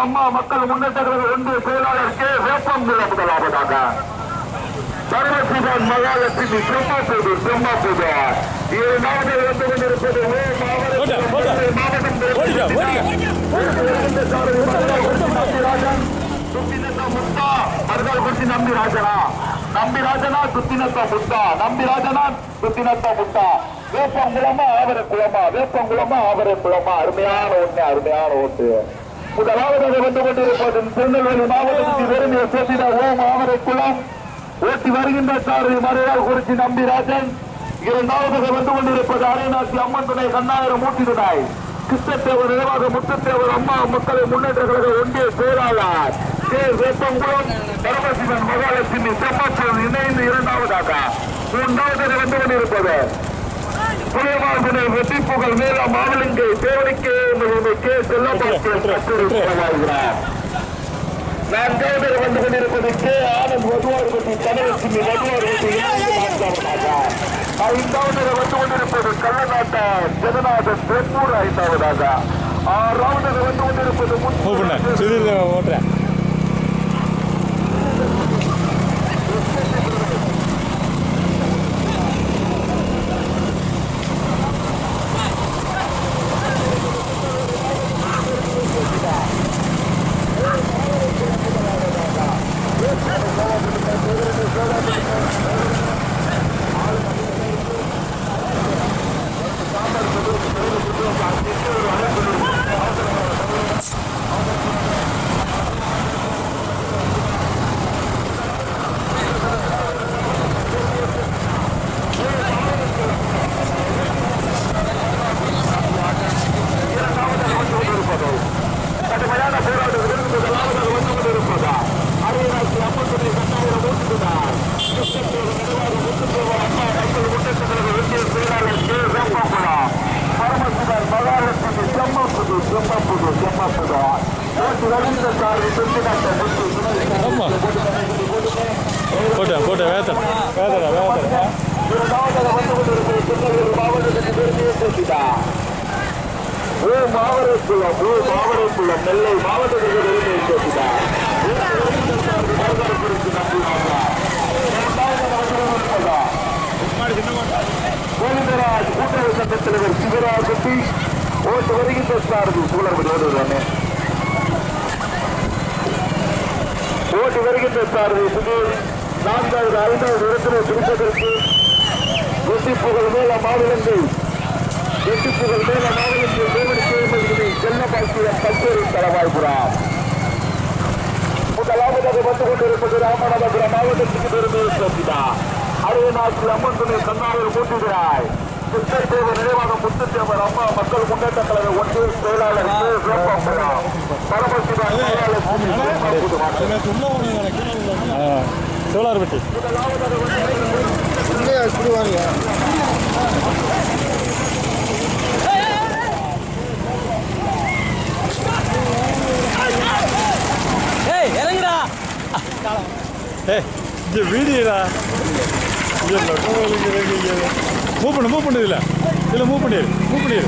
அம்மா மக்கள் முன்னேற்ற கழக ஒன்றிய செயலாளர் கே. வேப்பங்குள்ள முதலாவதாக. சர்வசிவன் மகாலட்சுமி பிரம்மாபுது பிரம்மாபுது இரண்டாவது வந்து கொண்டிருப்பது. மாவட்டம் ஓடிக்கா, ஓடிக்கா. மருதாள் நம்பி ராஜனா. நம்பி ராஜனா சுத்தினத்த முத்தா. நம்பி ராஜனா சுத்தினத்த முத்தா. வேப்பங்குளமா ஆவர குளமா வேப்பங்குளமா ஆவர குளமா அருமையான ஒண்ணு அருமையான ஓட்டு. முதலாவதாக வந்து கொண்டிருப்பது திருநெல்வேலி மாவட்டத்தில் வெறுமையை சேர்த்திட ஓம் ஆவரை குளம் ஓட்டி வருகின்ற சாரதி மறையால் குறிச்சி நம்பிராஜன் இரண்டாவதாக வந்து கொண்டிருப்பது அரைநாசி அம்மன் துணை கண்ணாயிரம் மூட்டினாய் கிருஷ்ணத்தேவர் நினைவாக முத்துத்தேவர் அம்மா மக்களை முன்னேற்ற கழக ஒன்றிய செயலாளர். கே. வேப்பங்குளம் பரமசிவன் மகாலட்சுமி செம்மச்சன் இணைந்து இரண்டாவதாக. மூன்றாவதாக வந்து கொண்டிருப்பது புலியமாசினை வெற்றி புகழ் மேல மாவலிங்கை தேவனிக்கே கே செல்லப்பாக்கியம் கட்டுரைக்கிறார் நான்காவது வந்து கொண்டிருப்பது கே. ஆனந்த் வதுவார்பட்டி தனலட்சுமி வதுவார்பட்டி ஐந்தாவது வந்து கொண்டிருப்பது கள்ளநாட்டா ஜெகநாதன் பெண்ணூர் ஐந்தாவதாக. ஆறாவது வந்து கொண்டிருப்பது சுதீர் ஓட்டுறேன் கடுமையான போராட்டத்திற்கு முதலாவது வந்து கொண்டிருப்பதா அரியராட்சி அம்மன் கண்ணாயிரம் மூட்டுகிறார் கிருஷ்ணத்தேவர் நினைவாக முத்துத்தேவர் அம்மா மக்கள் முன்னேற்ற கழக இந்திய செயலாளர் கே வேப்பகுளம் பரமசிவன் மகாலட்சுமி செம்மப்புது செம்மப்புது செம்மப்புது ஓட்டு ரவீந்திர சாரி சுத்தினாட்ட ஆமா. போட்டேன் போட்டேன் வேத்தன் வேத்தடா வேத்தடா இரண்டாவதாக வந்து கொண்டிருக்கிற திருநெல்வேலி மாவட்டத்திற்கு பெருமையை சேர்த்தினார் ஓ மாவரக்குளம் ஓ மாவரக்குளம் நெல்லை மாவட்டத்திற்கு பெருமையை சேர்த்தினார் கோவிந்தராஜ் கூட்டுறவு சங்க தலைவர் சிவராஜி ஓட்டு வருகின்ற சாரதி சூழற்படி ஓடுவானே ஓட்டு வருகின்ற சாரதி சுதீர் நான்காவது ஐந்தாவது இடத்திலே பிடிப்பதற்கு வெற்றி புகழ் மேல மாநிலங்கள். வெற்றி புகழ் மேல மாநிலங்கள். தேவடி தேர்மதிகளை செல்ல பாக்கிய கச்சேரி தலவாய்ப்புறார் முதலாவதாக வந்து கொண்டிருப்பது ராமநாதபுரம் மாவட்டத்துக்கு பெருமையை சேர்த்தினார் அரியநாட்டில் அம்மன் துணை கண்ணாவில் கூட்டுகிறாய் கிருஷ்ணதேவர் நினைவாக முத்துத்தேவர் அம்மா மக்கள் முன்னேற்ற கழக ஒன்றிய செயலாளர் கே. வேப்பம்பலம். பரமசிவன் மகாலட்சுமி வேப்பம்பலம். சோலார் பெட்டி ஏய் இறங்குடா ஏ இங்கே வீடியோடா இங்கே மூவ் பண்ணு மூவ் பண்ணு இதில். இதில் மூவ் பண்ணிடு மூவ் பண்ணிடு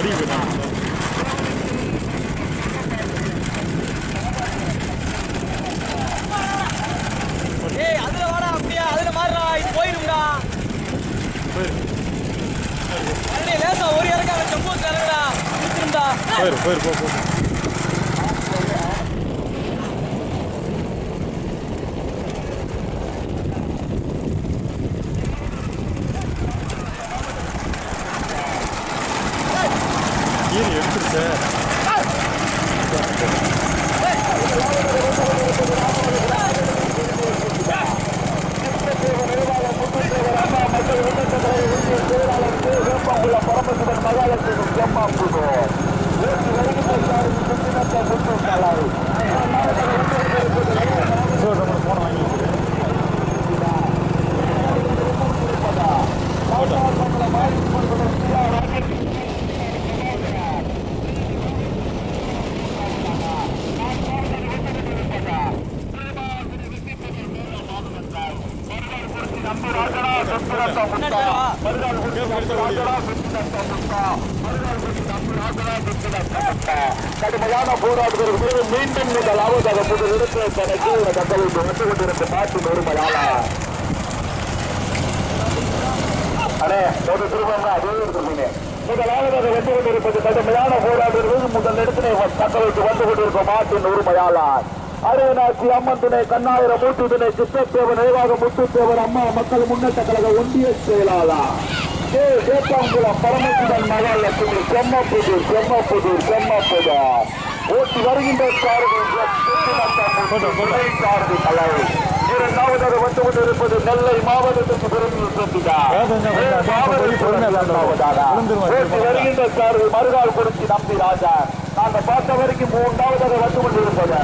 வெளியே ஏய் அதுல வாடா அப்படியே? அதுல மாறுடா. இது போயிரும்டா அப்படியே லேசா ஒரு இறங்க அவன் செம்பு இறங்குடா. போயிரு போயிரு போ போ. கடுமையான போராட்டத்திற்கு மீண்டும் முதலாவதாக முதலிடத்தை தனக்கு ஒரு தங்களை வந்து கொண்டிருந்த நாட்டின் ஒருமையாளா அடே ஒரு திரும்ப அதே எடுத்துருக்கீங்க முதலாவதாக வந்து கொண்டிருப்பது கடுமையான போராட்டத்தில் முதல் இடத்திலே தங்களுக்கு வந்து கொண்டிருக்கும் நாட்டின் அருவனாட்சி அம்மன் துணை கண்ணாயிரம் மூட்டு துணை சித்தத்தேவன் நினைவாக முத்துத்தேவன் அம்மா மக்கள் முன்னேற்ற கழக ஒன்றிய செயலாளர். வேப்பாங்குளம் பரமசிவன் மகால் லட்சுமி செம்மப்புதூர் செம்மப்புதூர் செம்மப்புதூர் ஓட்டி வருகின்ற கார்கள் கலை இரண்டாவது வந்து கொண்டிருப்பது நெல்லை மாவட்டத்திற்கு பெருமை வருகின்ற கார்கள் மறுகால் குறிச்சி நம்பி ராஜா நாங்கள் பார்த்த வரைக்கும் மூன்றாவதாக வந்து கொண்டிருப்பது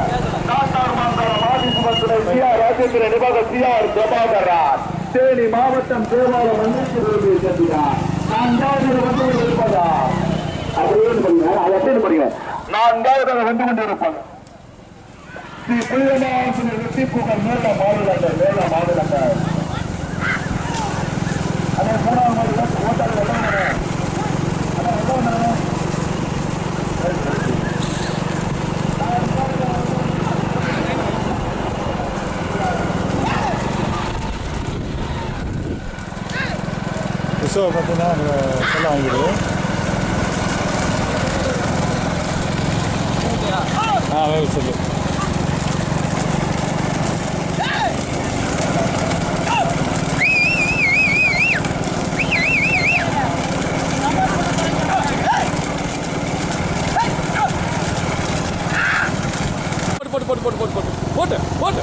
ராஜேந்திர நிபாக சி ஆர் பிரபாகராஜ் தேனி மாவட்டம் தேவாரம் மன்னிச்சு சந்தியார் நான்காவது வந்து கொண்டிருப்பதா? அப்படியே பண்ணுங்க அதை அப்படியே பண்ணுங்க? நான்காவது வந்து கொண்டிருப்பாங்க ஸ்ரீ புரியமான ஸ்ரீ புகழ் மேல மாவட்டம் மேல மாவட்டம் பார்த்தீங்கன்னா அங்கே செல்லம் வாங்கிடு. ஆ வேலை சொல்லு. போட்டு போட்டு போட்டு போட்டு போட்டு போட்டு போட்டு போட்டு.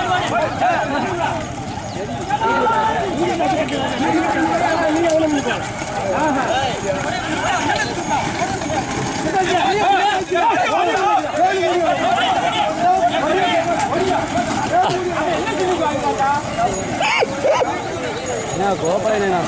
கோபாலனா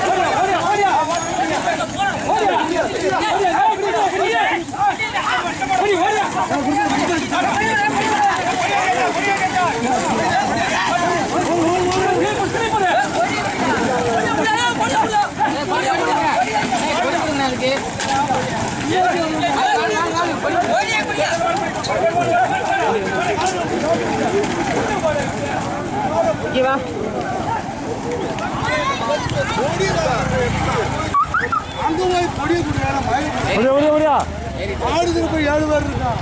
அங்க போய் பொடிய குடிக்கலாம் ஏழு பேர் இருக்கான்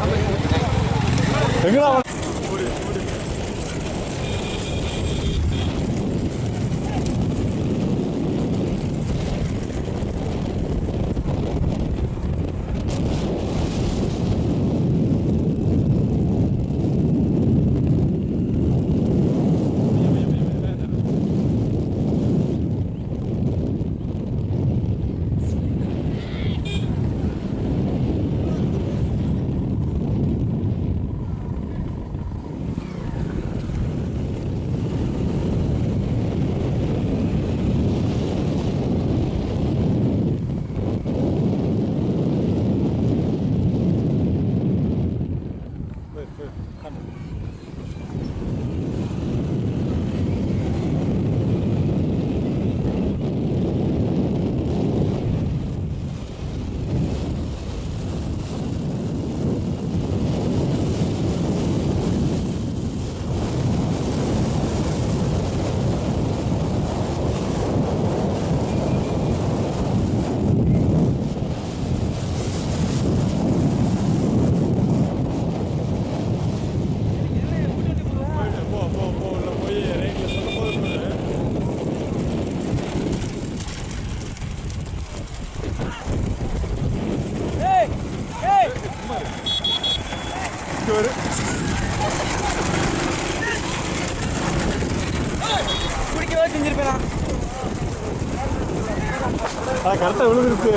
பிடிக்கவே செஞ்சிருப்பேனா கரெக்டாக விழுந்துருச்சு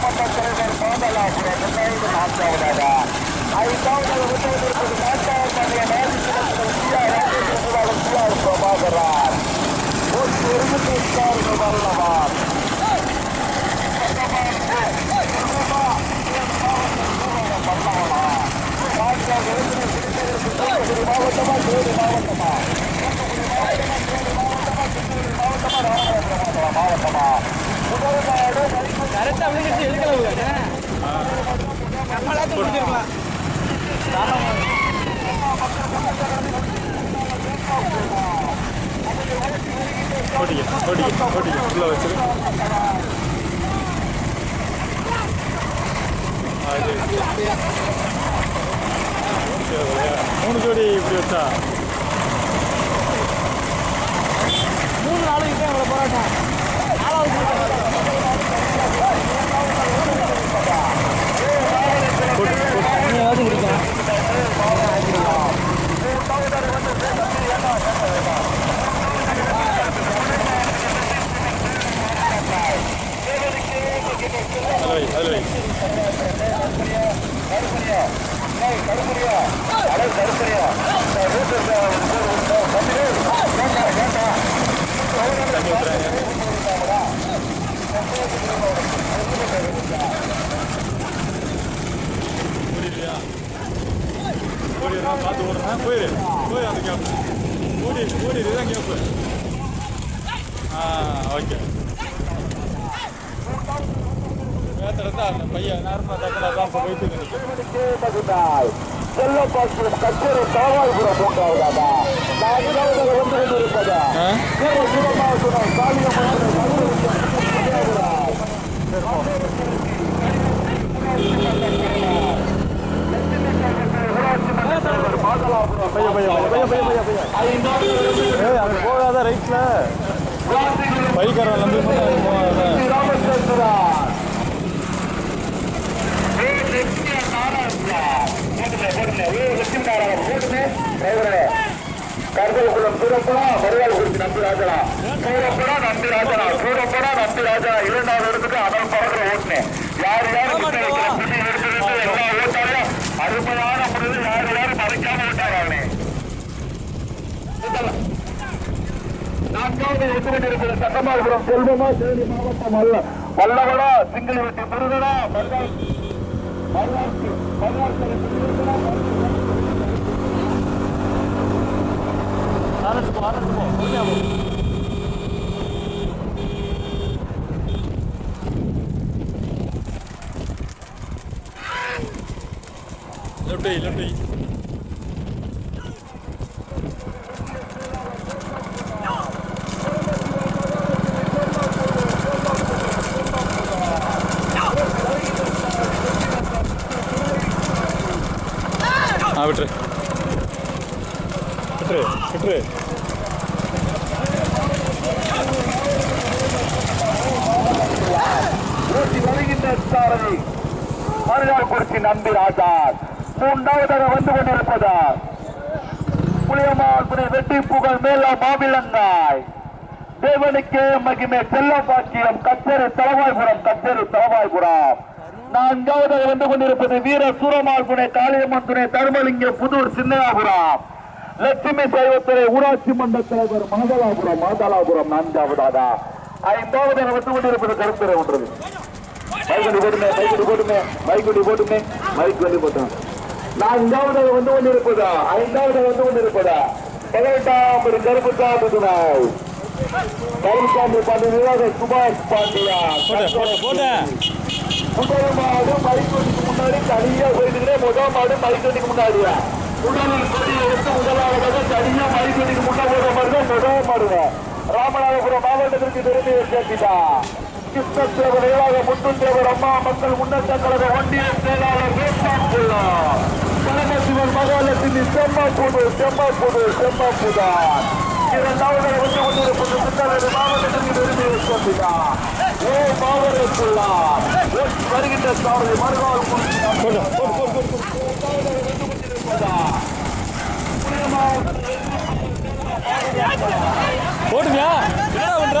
இங்க வரு. குடிக்கவே செஞ்சிருப்பேன் அது மாவட்டமா மாவட்டமா மாவட்டமா கரெக்டா விழுந்துச்சு எடுக்கல நம்மளாச்சும் முடிஞ்சிருக்கலாம் வச்சிரு மூணு ஜோடி இப்படி வச்சா. يقف على الدور ها ويري ويري هذا يقف ودي ودي ذاك يقف اه اوكي يا ترى تعال بيا نعرف هذاك الازام سويته ಎಲ್ಲೋ ಪಾಸ್ ಕಚೇರಿ ತಾವಾಯಿಪುರ ಮುಂದಾದಾಗ ನಾಗರಾಜ ಒಂದು ಇರುತ್ತದೆ ಸಾಲಿಯ ಮುಂದೆ பையன் பையன் பையன் பையன் பையன் பையன் ஏய் அங்கே போகாத ரைட்டில் பைக்காரன் நம்பி கருதல்குளம் சூரப்படா வருவாள் குறிச்சி நம்பி ராஜனா சூரப்படா நம்பி ராஜனா சூரப்படா நம்பி ராஜனா இரண்டாவது இடத்துக்கு அனல் பறக்கிற ஓட்டுனேன் யார் யார் எடுத்து அருமையான முறையில் யார் யாரும் மறைக்காம விட்டார் அவனே? நான்காவது எதிர்கொண்டிருக்கிற சட்டமாபுரம் செல்வமா தேனி மாவட்டம் அல்ல. வல்லவடா சிங்கலிவட்டி முருகனா மல்லாட்சி மல்லாட்சி அரசு சாரதி மருகாக்குறிச்சி நம்பி ராஜார் மூன்றாவதாக வந்து கொண்டிருப்பதா புளியமான் வெட்டி புகழ் மேல மாவிலங்காய். தேவனுக்கே மகிமை செல்ல பாக்கியம் கச்சேரி தலவாய்புரம் கச்சேரி தலவாய்புரம். நான்காவதாக வந்து கொண்டிருப்பது வீர சூரமால் துணை காளியம்மன் துணை தர்மலிங்கம் புதூர் சின்னையாபுரம். லட்சுமி சைவத்துறை ஊராட்சி மன்ற தலைவர் மாதலாபுரம் மாதலாபுரம் நான்காவதாக. ஐந்தாவது வந்து கொண்டிருப்பது கருத்துறை ஒன்றது பைக் வந்து போட்டுமே பைக் வண்டி போட்டுமே பைக் வண்டி போட்டுமே பைக் வந்து போட்டோம் நான் இந்தாவது வந்து கொண்டு இருப்பதா ஐந்தாவது வந்து கொண்டு இருப்பதா பதினெட்டாம் ஒரு கருப்பு காப்பு நாள் கருப்பு பாண்டிய சுபாஷ் பாண்டியா முதல் மாடு பைக் வண்டிக்கு முன்னாடி தனியா போயிட்டு முதல் மாடு பைக் வண்டிக்கு முன்னாடியா முதலில் கொடி எடுத்து முதலாவதாக தனியா பைக் வண்டிக்கு முன்னாடி போடுற மாதிரி தான் முதல் மாடுங்க ராமநாதபுரம் மாவட்டத்திற்கு திரும்பி சேர்த்திட்டா கிருஷ்ணத்தேவர் நிர்வாக முத்துந்தேவர் அம்மா மக்கள் முன்னேற்ற கழக ஒன்றிய செயலாளர் வேப்பாம்புள்ளா கனகசிவன் மகாலட்சுமி செம்மப்புது செம்மப்புது செம்மப்புதான் இரண்டாவது வந்து கொண்டிருப்பது சித்தவேறு மாவட்டத்தில் இருந்து சொல்லுதா ஓ மாவட்டத்துள்ளா வருகின்ற சாவலை மறுநாள் போட்டுமியா? என்ன பண்ற?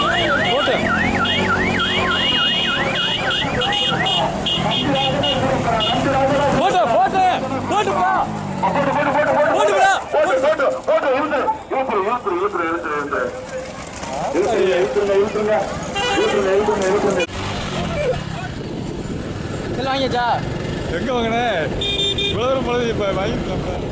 இழுத்துரு இழுத்துரு இழுத்துரு இழுத்துருங்க இழுத்துருங்க இழுத்துருங்க இழுத்துருங்க இழுத்துருங்க எல்லாம் வாங்கியாச்சா? எங்க வாங்கினேன் இவ்வளோ பொழுது இப்போ வாங்கிக்கலாம். சார்